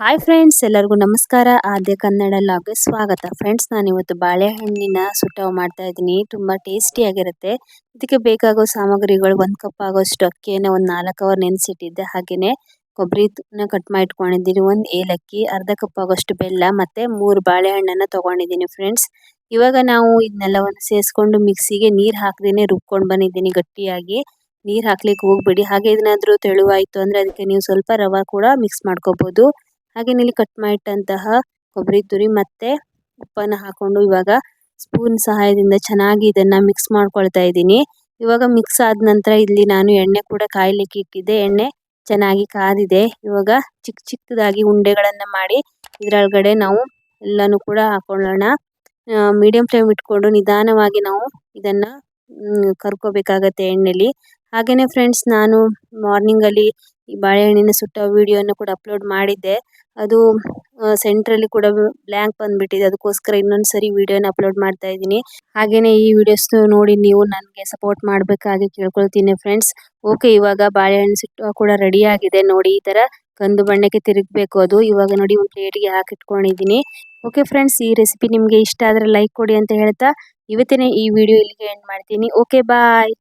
Hi friends ಎಲ್ಲರಿಗೂ ನಮಸ್ಕಾರ. ಆದ್ಯ ಕನ್ನಡ ಲಾಗ್ಗೆ ಸ್ವಾಗತ. ಫ್ರೆಂಡ್ಸ್ ನಾನು ಇವತ್ತು ಬಾಳೆಹಣ್ಣಿನ ಸುಟ್ಟವು ಮಾಡ್ತಾ ಇದ್ದೀನಿ. ತುಂಬ ಟೇಸ್ಟಿಯಾಗಿರುತ್ತೆ ಇದಕ್ಕೆ ಬೇಕಾಗೋ ಸಾಮಗ್ರಿಗಳು ಒಂದ್ ಕಪ್ ಆಗೋಷ್ಟು ಅಕ್ಕಿಯನ್ನ ಒಂದು ನಾಲ್ಕು ಅವರ್ ನೆನೆಸಿಟ್ಟಿದ್ದೆ. ಹಾಗೆಯೇ ಕೊಬ್ಬರಿನ ಕಟ್ ಮಾಡಿ ಇಟ್ಕೊಂಡಿದ್ದೀನಿ ಒಂದು ಏಲಕ್ಕಿ, ಅರ್ಧ ಕಪ್ ಆಗೋಷ್ಟು ಬೆಲ್ಲ ಮತ್ತೆ ಮೂರು ಬಾಳೆಹಣ್ಣನ್ನು ತಗೊಂಡಿದ್ದೀನಿ ಫ್ರೆಂಡ್ಸ್ ಇವಾಗ ನಾವು ಇದನ್ನೆಲ್ಲವನ್ನು ಸೇರಿಸ್ಕೊಂಡು ಮಿಕ್ಸಿಗೆ ನೀರು ಹಾಕದೇನೆ ರುಬ್ಕೊಂಡು ಬಂದಿದ್ದೀನಿ ಗಟ್ಟಿಯಾಗಿ. ನೀರು ಹಾಕ್ಲಿಕ್ಕೆ ಹೋಗ್ಬೇಡಿ. ಹಾಗೆ ಇದನ್ನಾದ್ರೂ ತೆಳುವಾಯಿತು ಅಂದರೆ ಅದಕ್ಕೆ ನೀವು ಸ್ವಲ್ಪ ರವೆ ಕೂಡ ಮಿಕ್ಸ್ ಮಾಡ್ಕೋಬೋದು. ಹಾಗೆ ಇಲ್ಲಿ ಕಟ್ ಮಾಡಿಟ್ಟಂತಹ ಕೊಬ್ಬರಿ ತುರಿ ಮತ್ತೆ ಉಪ್ಪನ್ನು ಹಾಕೊಂಡು ಇವಾಗ ಸ್ಪೂನ್ ಸಹಾಯದಿಂದ ಚೆನ್ನಾಗಿ ಇದನ್ನ ಮಿಕ್ಸ್ ಮಾಡ್ಕೊಳ್ತಾ ಇದ್ದೀನಿ. ಇವಾಗ ಮಿಕ್ಸ್ ಆದ ನಂತರ ಇಲ್ಲಿ ನಾನು ಎಣ್ಣೆ ಕೂಡ ಕಾಯಲಿಕ್ಕೆ ಇಟ್ಟಿದ್ದೆ. ಎಣ್ಣೆ ಚೆನ್ನಾಗಿ ಕಾದಿದೆ. ಇವಾಗ ಚಿಕ್ಕ ಚಿಕ್ಕದಾಗಿ ಉಂಡೆಗಳನ್ನು ಮಾಡಿ ಇದರೊಳಗಡೆ ನಾವು ಎಲ್ಲನೂ ಕೂಡ ಹಾಕೊಳ್ಳೋಣ. ಮೀಡಿಯಂ ಫ್ಲೇಮ್ ಇಟ್ಕೊಂಡು ನಿಧಾನವಾಗಿ ನಾವು ಇದನ್ನ ಕರ್ಕೋಬೇಕಾಗತ್ತೆ ಎಣ್ಣೆಲಿ. ಹಾಗೇನೆ ಫ್ರೆಂಡ್ಸ್ ನಾನು ಮಾರ್ನಿಂಗ್ ಅಲ್ಲಿ ಈ ಬಾಳೆಹಣ್ಣಿನ ಸುಟ್ಟ ವಿಡಿಯೋ ಅನ್ನು ಕೂಡ ಅಪ್ಲೋಡ್ ಮಾಡಿದ್ದೆ. ಅದು ಸೆಂಟ್ರಲ್ಲಿ ಕೂಡ ಬ್ಲಾಂಕ್ ಬಂದ್ಬಿಟ್ಟಿದೆ. ಅದಕ್ಕೋಸ್ಕರ ಇನ್ನೊಂದು ಸರಿ ವಿಡಿಯೋನ ಅಪ್ಲೋಡ್ ಮಾಡ್ತಾ ಇದ್ದೀನಿ. ಹಾಗೇನೇ ಈ ವಿಡಿಯೋಸ್ ನೋಡಿ ನೀವು ನನಗೆ ಸಪೋರ್ಟ್ ಮಾಡಬೇಕಾಗಿ ಕೇಳ್ಕೊಳ್ತೀನಿ ಫ್ರೆಂಡ್ಸ್ ಓಕೆ ಇವಾಗ ಬಾಳೆಹಣ್ಣು ಸುಟ್ಟು ಕೂಡ ರೆಡಿ ಆಗಿದೆ ನೋಡಿ. ಈ ತರ ಕಂದು ಬಣ್ಣಕ್ಕೆ ತಿರುಗಬೇಕು ಅದು. ಇವಾಗ ನೋಡಿ ಒಂದು ಪ್ಲೇಟ್ಗೆ ಹಾಕಿಟ್ಕೊಂಡಿದ್ದೀನಿ. ಓಕೆ ಫ್ರೆಂಡ್ಸ್ ಈ ರೆಸಿಪಿ ನಿಮಗೆ ಇಷ್ಟ ಆದರೆ ಲೈಕ್ ಕೊಡಿ ಅಂತ ಹೇಳ್ತಾ ಇವತ್ತಿನ ಈ ವಿಡಿಯೋ ಇಲ್ಲಿಗೆ ಎಂಡ್ ಮಾಡ್ತೀನಿ. Okay bye